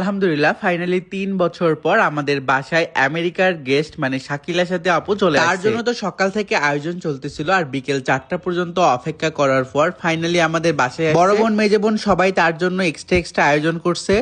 আলহামদুলিল্লাহ ফাইনালি তিন বছর পর আমাদের বাসায় আমেরিকার গেস্ট মানে শাকিলার সাথে আপু চলে তার জন্য তো সকাল থেকে আয়োজন চলতেছিল আর বিকেল চারটা পর্যন্ত অপেক্ষা করার পর ফাইনালি আমাদের বাসায় বড় বোন মেজে বোন সবাই তার জন্য এক্সট্রা এক্সট্রা আয়োজন করছে।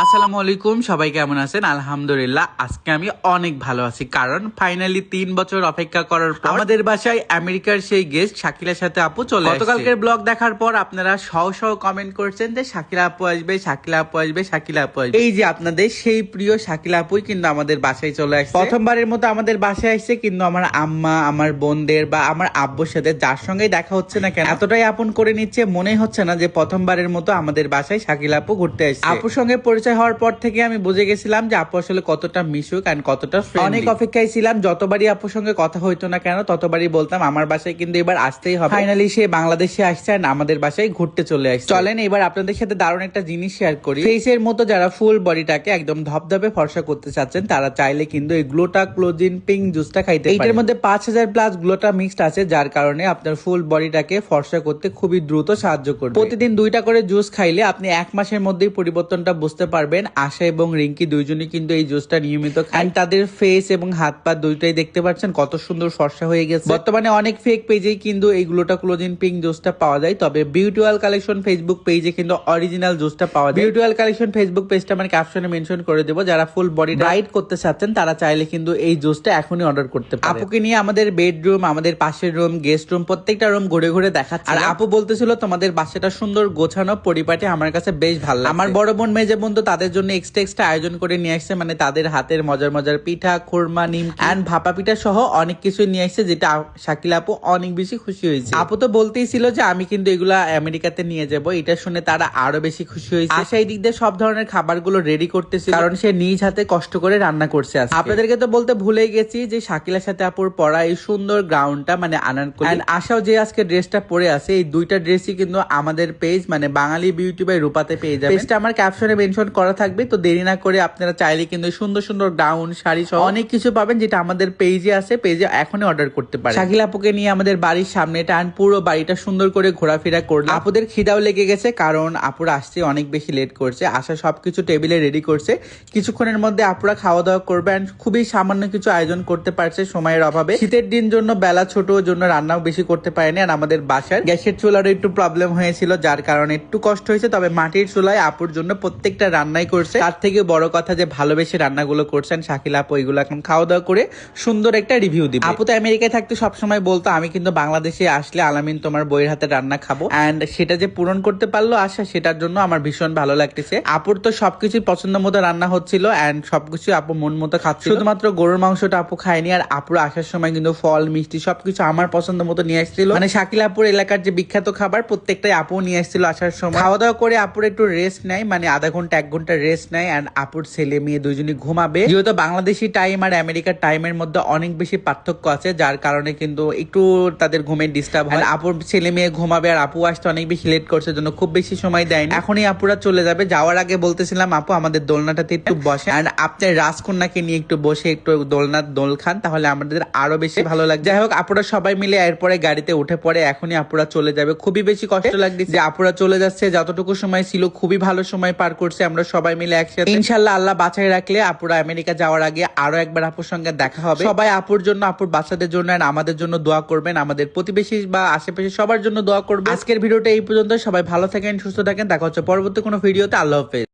আসসালামু আলাইকুম সবাই কেমন আছেন? আলহামদুলিল্লাহ আজকে আমি অনেক ভালো আছি। কারণ ফাইনালি তিন বছর অপেক্ষা করার পর আমাদের বাসায় আমেরিকার সেই গেস্ট শাকিলার সাথে আপু চলে গতকালকের ব্লগ দেখার পর আপনারা সহ সহ কমেন্ট করছেন যে শাকিলা আপু আসবে শাকিলা আপু আসবে শাকিলা আপু আসবে। এই যে আপনাদের সেই প্রিয় শাকিলা আপুই কিন্তু আমাদের বাসায় চলে আসছে। প্রথমবারের মতো আমাদের বাসায় আসছে কিন্তু আমার আম্মা আমার বোনদের বা আমার আব্বুর সাথে যার সঙ্গেই দেখা হচ্ছে না কেন এতটাই আপন করে নিচ্ছে মনে হচ্ছে না যে প্রথমবারের মতো আমাদের বাসায় শাকিলা আপু ঘুরতে আসছে। আপুর সঙ্গে পরিচয় হওয়ার পর থেকে আমি বুঝে গেছিলাম যে আপু আসলে কতটা মিশুক এন্ড কতটা অনেক অপেক্ষায় ছিলাম যতবারই আপুর সঙ্গে কথা হইতো না কেন ততবারই বলতাম আমার বাসায় কিন্তু এবার আসতেই হবে। ফাইনালি সে বাংলাদেশে আসছে and আমাদের বাসায় ঘুরতে চলে আসছে। চলেন এবার আপনাদের সাথে দারুণ একটা জিনিস শেয়ার করি। ফেসের মতো যারা ফুল বডিটাকে একদম ধপধপে ফর্সা করতে চাচ্ছেন তারা চাইলে কিন্তু এই গ্লোটা ক্লোজিন পিঙ্ক জুসটা খাইতে পারেন। এটার মধ্যে পাঁচ হাজার প্লাস গ্লোটা মিক্সড আছে যার কারণে আপনার ফুল বডিটাকে ফর্সা করতে খুবই দ্রুত সাহায্য করবে। প্রতিদিন দুইটা করে জুস খাইলে আপনি এক মাসের মধ্যেই পরিবর্তনটা বুঝতে পারবেন। আশা এবং রিঙ্কি দুইজনই কিন্তু এই জুসটা নিয়মিত খান তাদের ফেস এবং হাত পা দুইটাই দেখতে পাচ্ছেন কত সুন্দর ফর্সা হয়ে গেছে। বর্তমানে অনেক ফেক পেজেই কিন্তু এই গ্লোটা ক্লোজিন পিঙ্ক জুসটা পাওয়া যায়। তবে বিউটিওয়াল কালেকশন ফেসবুক পেজে কিন্তু অরিজিনাল জুসটা পাওয়া যায়। বিউটিওয়াল কালেকশন ফেসবুক পেজটা আমার ক্যাপশনে মেনশন করে দেবো। যারা ফুল বডি রাইড করতে চাচ্ছেন তারা চাইলে কিন্তু এই জুসটা এখনই অর্ডার করতে পারেন। আপুকে নিয়ে আমাদের বেডরুম আমাদের পাশের রুম গেস্ট রুম প্রত্যেকটা রুম ঘুরে ঘুরে দেখাচ্ছে। আর আপু বলতেছিল তোমাদের বাসাটা সুন্দর গোছানো পরিপাটি আমার কাছে বেশ ভালো। আমার বড় বোন মেজে বোন তো তাদের জন্য এক্সট্রা এক্সট্রা আয়োজন করে নিয়ে আসছে মানে তাদের হাতের মজার মজার পিঠা, খুরমা নিম এন্ড ভাপা পিঠা সহ অনেক কিছু নিয়ে আসছে, যেটা শাকিলা আপু অনেক বেশি খুশি হয়েছে। আপু তো বলতেই ছিল যে, আমি কিন্তু এগুলা আমেরিকাতে নিয়ে যাব, এটা শুনে তারা আরও বেশি খুশি হয়েছে। আশা এই দিক দিয়ে সব ধরনের খাবারগুলো রেডি করতেছে, কারণ সে নিজ হাতে কষ্ট করে রান্না করছে আপনাদেরকে তো বলতে ভুলে গেছি যে, শাকিলার সাথে আপুর পরা এই সুন্দর গ্রাউন্ডটা মানে আনারকলি আশাও যে আজকে ড্রেসটা পরে আছে, এই দুইটা ড্রেসই কিন্তু আমাদের পেজ মানে বাঙালি বিউটি বাই রূপাতে পেয়ে যাবে পেজটা আমার ক্যাপশনে মেনশন করা থাকবে তো দেরি না করে আপনারা চাইলে কিন্তু সুন্দর সুন্দর গাউন শাড়ি সহ অনেক কিছু পাবেন যেটা আমাদের পেজে আছে পেজে এখনই অর্ডার করতে পারেন। শাকিল আপুকে নিয়ে আমাদের বাড়ির সামনে টান পুরো বাড়িটা সুন্দর করে ঘোরাফেরা করলাম। আপুদের খিদাও লেগে গেছে কারণ আপুরা আসতে অনেক বেশি লেট করছে আসা সবকিছু টেবিলে রেডি করছে। কিছুক্ষণের মধ্যে আপুরা খাওয়া দাওয়া করবে and খুবই সামান্য কিছু আয়োজন করতে পারছে সময়ের অভাবে। শীতের দিন জন্য বেলা ছোট জন্য রান্নাও বেশি করতে পারেনি আর আমাদের বাসার গ্যাসের চুলারও একটু প্রবলেম হয়েছিল যার কারণে একটু কষ্ট হয়েছে তবে মাটির চুলায় আপুর জন্য প্রত্যেকটা রান্নাই করছে। তার থেকে বড় কথা যে ভালোবেসে রান্নাগুলো করছেন শাকিল আপু, এগুলো এখন খাওয়া দাওয়া করে সুন্দর একটা রিভিউ দিবে। আপু তো আমেরিকায় থাকতে সবসময় বলতো, আমি কিন্তু বাংলাদেশে আসলে আলামিন তোমার বইয়ের হাতে রান্না খাব। এন্ড সেটা যে পূরণ করতে পারল আশা, সেটার জন্য আমার ভীষণ ভালো লাগতেছে। আপুর তো সবকিছু পছন্দ মতো রান্না হচ্ছিল এন্ড সবকিছু আপু মন মতো খাচ্ছিল। শুধুমাত্র গরুর মাংসটা আপু খায়নি, আর আপুর আসার সময় কিন্তু ফল, মিষ্টি সবকিছু আমার পছন্দ মতো নিয়ে আসছিল। মানে শাকিল আপুর এলাকার যে বিখ্যাত খাবার, প্রত্যেকটাই আপু নিয়ে আসছিল আসার সময়। খাওয়া দাওয়া করে আপুর একটু রেস্ট নেয় মানে আধা ঘণ্টা, এক ঘণ্টা রেস্ট নেয় এন্ড আপুর ছেলে মেয়ে দুজনই ঘুমাবে। যেহেতু বাংলাদেশি টাইম আর আমেরিকার টাইমের মধ্যে অনেক বেশি পার্থক্য আছে যার কারণে কিন্তু একটু তাদের ঘুমের ডিস্টার্ব হয়। আপুর ছেলে মেয়ে ঘুমাবে আর আপু আসতে অনেক বেশি লেট করছে জন্য খুব বেশি সময় দেয়নি। এখনই আপুরা চলে যাবে। যাওয়ার আগে বলতেছিলাম আপু আমাদের দোলনাটাতে একটু বসে। আর আপনার রাজকন্যাকে নিয়ে একটু বসে একটু দোলনার দোল খান তাহলে আমাদের আরও বেশি ভালো লাগবে। যাই হোক আপুরা সবাই মিলে এরপরে গাড়িতে উঠে পড়ে। এখনই আপুরা চলে যাবে। খুবই বেশি কষ্ট লাগছে যে আপুরা চলে যাচ্ছে যতটুকু সময় ছিল খুবই ভালো সময় পার করছে। আমরা সবাই মিলে একসাথে ইনশাল্লাহ আল্লাহ বাঁচাই রাখলে আপুরা আমেরিকা যাওয়ার আগে আরও একবার আপুর সঙ্গে দেখা হবে। সবাই আপুর জন্য আপুর বাচ্চাদের জন্য আমাদের জন্য দোয়া করবেন। আমাদের প্রতিবেশী বা আশেপাশে সবার জন্য দোয়া করবেন। আজকের ভিডিওটা এই পর্যন্ত সবাই ভালো থাকেন সুস্থ থাকেন। দেখা হচ্ছে পরবর্তী কোনো ভিডিওতে। আল্লাহ হাফেজ।